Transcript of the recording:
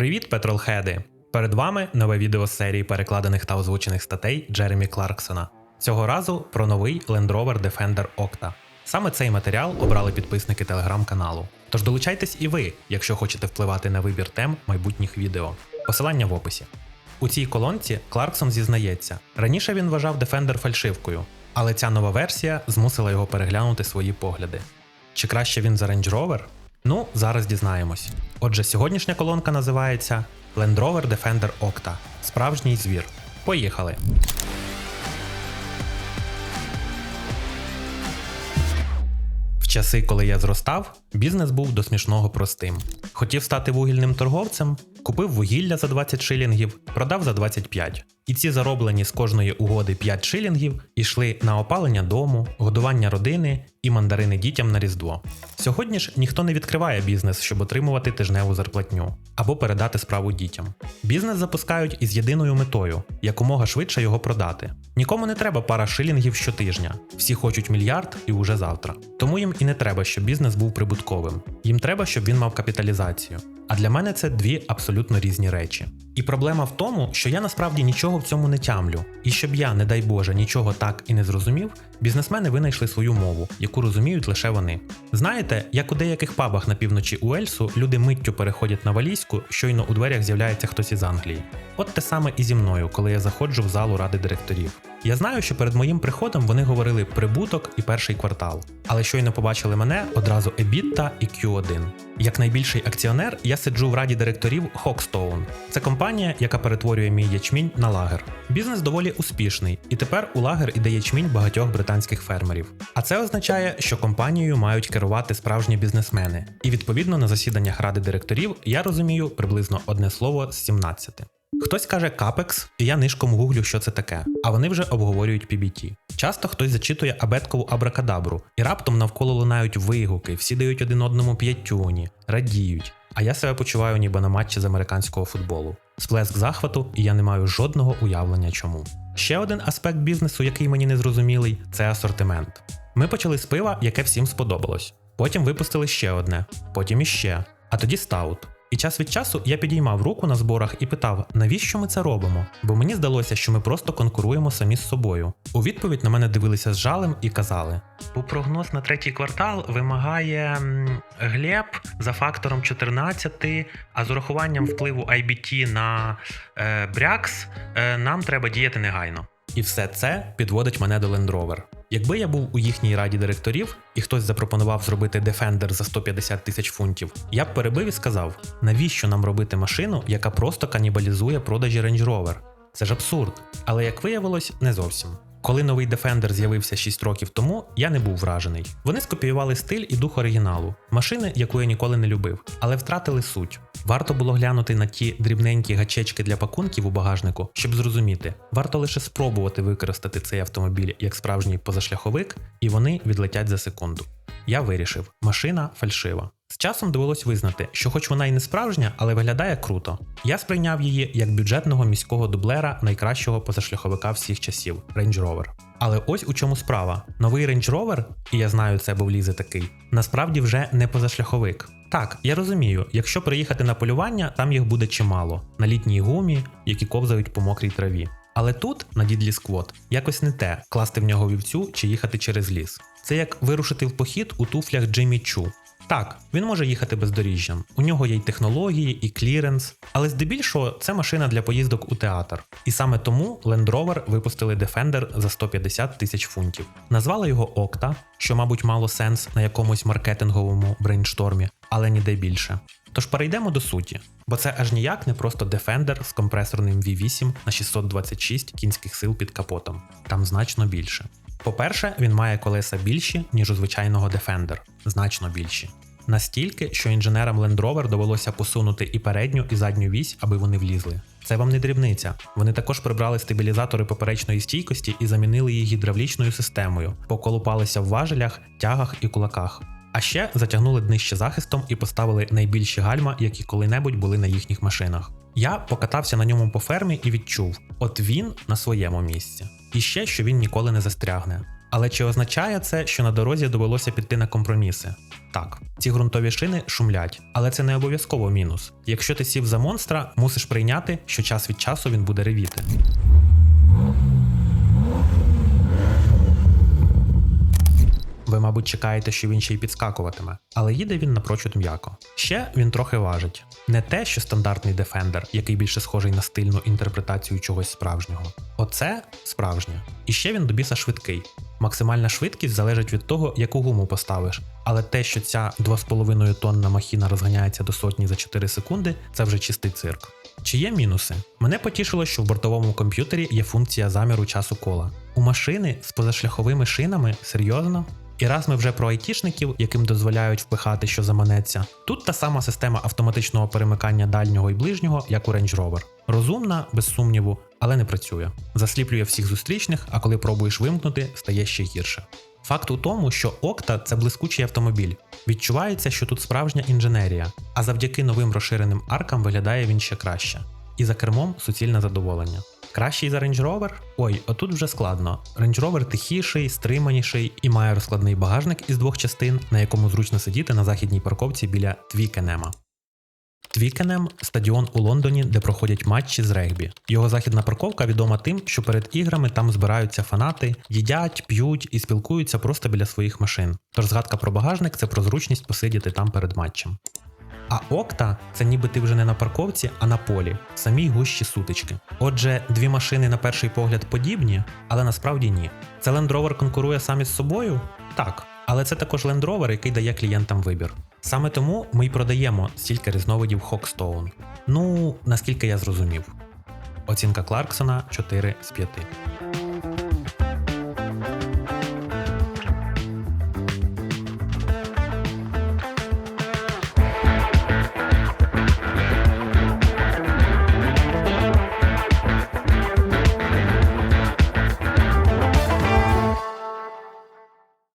Привіт, петролхеди! Перед вами нове відео з серії перекладених та озвучених статей Джеремі Кларксона. Цього разу про новий Land Rover Defender Octa. Саме цей матеріал обрали підписники телеграм-каналу. Тож долучайтесь і ви, якщо хочете впливати на вибір тем майбутніх відео. Посилання в описі. У цій колонці Кларксон зізнається, раніше він вважав Defender фальшивкою, але ця нова версія змусила його переглянути свої погляди. Чи краще він за Range Rover? Ну, зараз дізнаємось. Отже, сьогоднішня колонка називається Land Rover Defender Octa. Справжній звір. Поїхали! В часи, коли я зростав, бізнес був до смішного простим. Хотів стати вугільним торговцем, купив вугілля за 20 шилінгів, продав за 25. І ці зароблені з кожної угоди 5 шилінгів йшли на опалення дому, годування родини і мандарини дітям на Різдво. Сьогодні ж ніхто не відкриває бізнес, щоб отримувати тижневу зарплатню або передати справу дітям. Бізнес запускають із єдиною метою якомога швидше його продати. Нікому не треба пара шилінгів щотижня. Всі хочуть мільярд і уже завтра. Тому їм і не треба, щоб бізнес був прибутковим. Їм треба, щоб він мав капіталізацію. А для мене це дві абсолютно різні речі. І проблема в тому, що я насправді нічого в цьому не тямлю. І щоб я, не дай Боже, нічого так і не зрозумів, бізнесмени винайшли свою мову, яку розуміють лише вони. Знаєте, як у деяких пабах на півночі Уельсу люди миттю переходять на валійську, щойно у дверях з'являється хтось із Англії. От те саме і зі мною, коли я заходжу в залу ради директорів. Я знаю, що перед моїм приходом вони говорили прибуток і перший квартал, але щойно побачили мене одразу EBITDA і Q1. Як найбільший акціонер, я сиджу в раді директорів Hawkstone. Це компанія, яка перетворює мій ячмінь на лагер. Бізнес доволі успішний, і тепер у лагер іде ячмінь багатьох британських фермерів. А це означає, що компанією мають керувати справжні бізнесмени. І відповідно на засіданнях ради директорів я розумію приблизно одне слово з 17. Хтось каже капекс, і я нишком гуглю, що це таке, а вони вже обговорюють PBT. Часто хтось зачитує абеткову абракадабру, і раптом навколо лунають вигуки, всі дають один одному п'ятюні, радіють. А я себе почуваю ніби на матчі з американського футболу. Сплеск захвату, і я не маю жодного уявлення чому. Ще один аспект бізнесу, який мені не зрозумілий, це асортимент. Ми почали з пива, яке всім сподобалось. Потім випустили ще одне, потім іще, а тоді стаут. І час від часу я підіймав руку на зборах і питав, навіщо ми це робимо? Бо мені здалося, що ми просто конкуруємо самі з собою. У відповідь на мене дивилися з жалем і казали: бо прогноз на третій квартал вимагає глеб за фактором 14, а з урахуванням впливу IBT на е, Брякс е, нам треба діяти негайно. І все це підводить мене до Land Rover. Якби я був у їхній раді директорів і хтось запропонував зробити Defender за 150 тисяч фунтів, я б перебив і сказав, навіщо нам робити машину, яка просто канібалізує продажі Range Rover? Це ж абсурд. Але як виявилось, не зовсім. Коли новий Defender з'явився 6 років тому, я не був вражений. Вони скопіювали стиль і дух оригіналу, машини, яку я ніколи не любив, але втратили суть. Варто було глянути на ті дрібненькі гачечки для пакунків у багажнику, щоб зрозуміти, варто лише спробувати використати цей автомобіль як справжній позашляховик, і вони відлетять за секунду. Я вирішив, машина фальшива. З часом довелось визнати, що хоч вона і не справжня, але виглядає круто. Я сприйняв її як бюджетного міського дублера найкращого позашляховика всіх часів Range Rover. Але ось у чому справа: новий Range Rover, і я знаю це, бо влізе такий, насправді вже не позашляховик. Так, я розумію, якщо приїхати на полювання, там їх буде чимало на літній гумі, які ковзають по мокрій траві. Але тут, на дідлі сквот, якось не те класти в нього вівцю чи їхати через ліс. Це як вирушити в похід у туфлях Джиммі Чу. Так, він може їхати бездоріжжям. У нього є й технології, і кліренс, але здебільшого це машина для поїздок у театр. І саме тому Land Rover випустили Defender за 150 тисяч фунтів. Назвали його Octa, що, мабуть, мало сенс на якомусь маркетинговому брейнштормі, але ніде більше. Тож перейдемо до суті, бо це аж ніяк не просто Defender з компресорним V8 на 626 кінських сил під капотом. Там значно більше. По-перше, він має колеса більші, ніж у звичайного Defender, значно більші. Настільки, що інженерам Land Rover довелося посунути і передню, і задню вісь, аби вони влізли. Це вам не дрібниця. Вони також прибрали стабілізатори поперечної стійкості і замінили їх гідравлічною системою, поколупалися в важелях, тягах і кулаках. А ще затягнули днище захистом і поставили найбільші гальма, які коли-небудь були на їхніх машинах. Я покатався на ньому по фермі і відчув: от він на своєму місці. І ще що він ніколи не застрягне. Але чи означає це, що на дорозі довелося піти на компроміси? Так, ці ґрунтові шини шумлять, але це не обов'язково мінус. Якщо ти сів за монстра, мусиш прийняти, що час від часу він буде ревіти. Ви, мабуть, чекаєте, що він ще й підскакуватиме, але їде він напрочуд м'яко. Ще він трохи важить. Не те, що стандартний Defender, який більше схожий на стильну інтерпретацію чогось справжнього. Оце справжнє. І ще він до біса швидкий. Максимальна швидкість залежить від того, яку гуму поставиш. Але те, що ця 2,5 тонна махіна розганяється до сотні за 4 секунди, це вже чистий цирк. Чи є мінуси? Мене потішило, що в бортовому комп'ютері є функція заміру часу кола. У машини з позашляховими шинами серйозно. І раз ми вже про айтішників, яким дозволяють впихати, що заманеться, тут та сама система автоматичного перемикання дальнього і ближнього, як у Range Rover. Розумна, без сумніву, але не працює. Засліплює всіх зустрічних, а коли пробуєш вимкнути, стає ще гірше. Факт у тому, що Окта це блискучий автомобіль. Відчувається, що тут справжня інженерія, а завдяки новим розширеним аркам виглядає він ще краще. І за кермом суцільне задоволення. Кращий за Range Rover? Ой, отут вже складно. Range Rover тихіший, стриманіший і має розкладний багажник із двох частин, на якому зручно сидіти на західній парковці біля Твікенема. Твікенем стадіон у Лондоні, де проходять матчі з регбі. Його західна парковка відома тим, що перед іграми там збираються фанати, їдять, п'ють і спілкуються просто біля своїх машин. Тож згадка про багажник це про зручність посидіти там перед матчем. А Окта це ніби ти вже не на парковці, а на полі, в самій гущі сутички. Отже, дві машини на перший погляд подібні, але насправді ні. Це Land Rover конкурує сам із собою? Так. Але це також Land Rover, який дає клієнтам вибір. Саме тому ми й продаємо стільки різновидів Hawkstone. Ну, наскільки я зрозумів. Оцінка Кларксона 4 з 5.